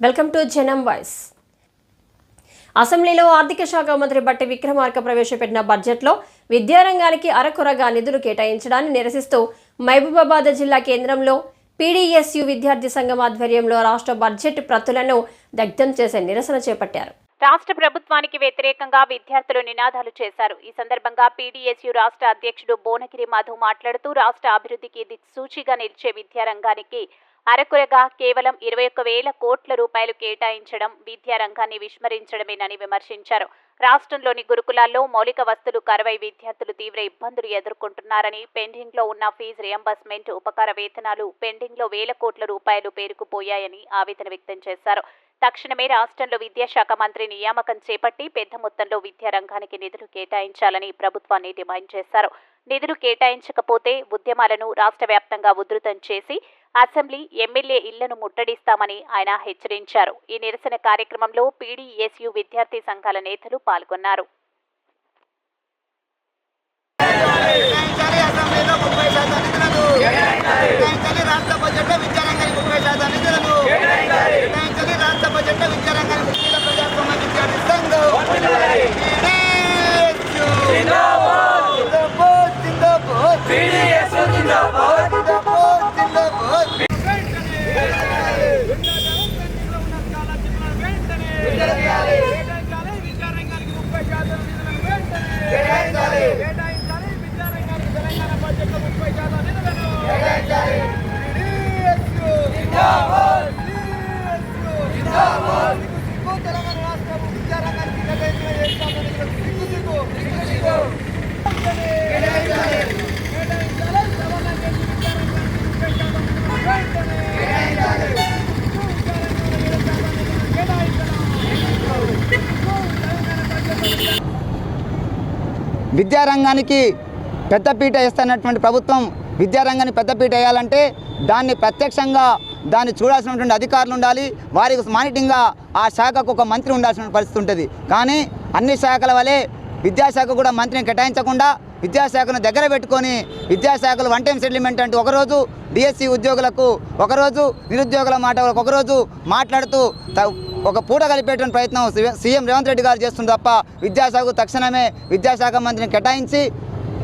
Welcome to జనం voice. అసెంబ్లీలో ఆర్థిక శాఖ మంత్రి బట్టి విక్రమార్క ప్రవేశపెట్టిన బడ్జెట్లో విద్యారంగానికి అరకొరగా నిధులు కేటాయించడాన్ని నిరసిస్తూ మహబూబాబాద్ జిల్లా కేంద్రంలో పీడీఎస్యు విద్యార్థి సంఘం ఆధ్వర్యంలో రాష్ట్ర బడ్జెట్ ప్రతులను దగ్ధం చేసే నిరసన చేపట్టారు. రాష్ట్ర ప్రభుత్వానికి వ్యతిరేకంగా విద్యార్థులు నినాదాలు చేశారు. ఈ సందర్భంగా పీడీఎస్యు రాష్ట్ర అధ్యక్షుడు బోనగిరి మాధవ్ మాట్లాడుతూ రాష్ట్ర అభివృద్ధికి దిక్సూచిగా నిలిచే విద్యారంగానికి అరకురగా కేవలం ఇరవై ఒక్క వేల కోట్ల రూపాయలు కేటాయించడం విద్యారంగాన్ని విస్మరించడమేనని విమర్శించారు. రాష్ట్రంలోని గురుకులాల్లో మౌలిక వస్తువులు కరువై విద్యార్థులు తీవ్ర ఇబ్బందులు ఎదుర్కొంటున్నారని పెండింగ్లో ఉన్న ఫీజు రియంబర్స్మెంట్ ఉపకార వేతనాలు పెండింగ్లో వేల కోట్ల రూపాయలు పేరుకుపోయాయని ఆవేదన వ్యక్తం చేశారు. తక్షణమే రాష్ట్రంలో విద్యాశాఖ మంత్రి నియామకం చేపట్టి పెద్ద మొత్తంలో విద్యారంగానికి నిధులు కేటాయించాలని ప్రభుత్వాన్ని డిమాండ్ చేశారు. నిధులు కేటాయించకపోతే ఉద్యమాలను రాష్ట్ర వ్యాప్తంగా ఉధృతం చేసి అసెంబ్లీ ఎమ్మెల్యే ఇళ్ళను ముట్టడిస్తామని ఆయన హెచ్చరించారు. ఈ నిరసన కార్యక్రమంలో పీడీఎస్యు విద్యార్థి సంఘాల నేతలు పాల్గొన్నారు. విద్యారంగానికి పెద్దపీట వేస్తున్నటువంటి ప్రభుత్వం విద్యారంగాన్ని పెద్దపీట వేయాలంటే దాన్ని ప్రత్యక్షంగా దాన్ని చూడాల్సినటువంటి అధికారులు ఉండాలి. వారికి మానిటింగ్గా ఆ శాఖకు ఒక మంత్రి ఉండాల్సిన పరిస్థితి ఉంటుంది. కానీ అన్ని శాఖల వలె విద్యాశాఖ కూడా మంత్రిని కేటాయించకుండా విద్యాశాఖను దగ్గర పెట్టుకొని విద్యాశాఖలు వన్ టైం సెటిల్మెంట్ అంటూ ఒకరోజు డిఎస్సి ఉద్యోగులకు ఒకరోజు నిరుద్యోగుల మాట ఒకరోజు మాట్లాడుతూ ఒక పూట కలిపేటువంటి ప్రయత్నం సీఎం రేవంత్ రెడ్డి గారు చేస్తుంది తప్ప విద్యాశాఖకు తక్షణమే విద్యాశాఖ మంత్రిని కేటాయించి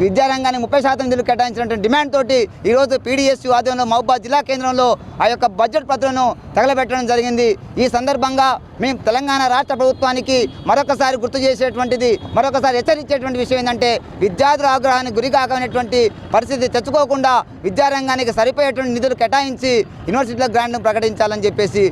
విద్యారంగానికి ముప్పై శాతం నిధులు కేటాయించినటువంటి డిమాండ్ తోటి ఈరోజు పీడీఎస్యూ ఆధ్వర్యంలో మహబూబాద్ జిల్లా కేంద్రంలో ఆ యొక్క బడ్జెట్ పత్రను తగలబెట్టడం జరిగింది. ఈ సందర్భంగా మేము తెలంగాణ రాష్ట్ర ప్రభుత్వానికి మరొకసారి గుర్తు చేసేటువంటిది మరొకసారి హెచ్చరించేటువంటి విషయం ఏంటంటే విద్యార్థుల ఆగ్రహానికి గురికాకనేటువంటి పరిస్థితి తెచ్చుకోకుండా విద్యారంగానికి సరిపోయేటువంటి నిధులు కేటాయించి యూనివర్సిటీల గ్రాంట్ను ప్రకటించాలని చెప్పేసి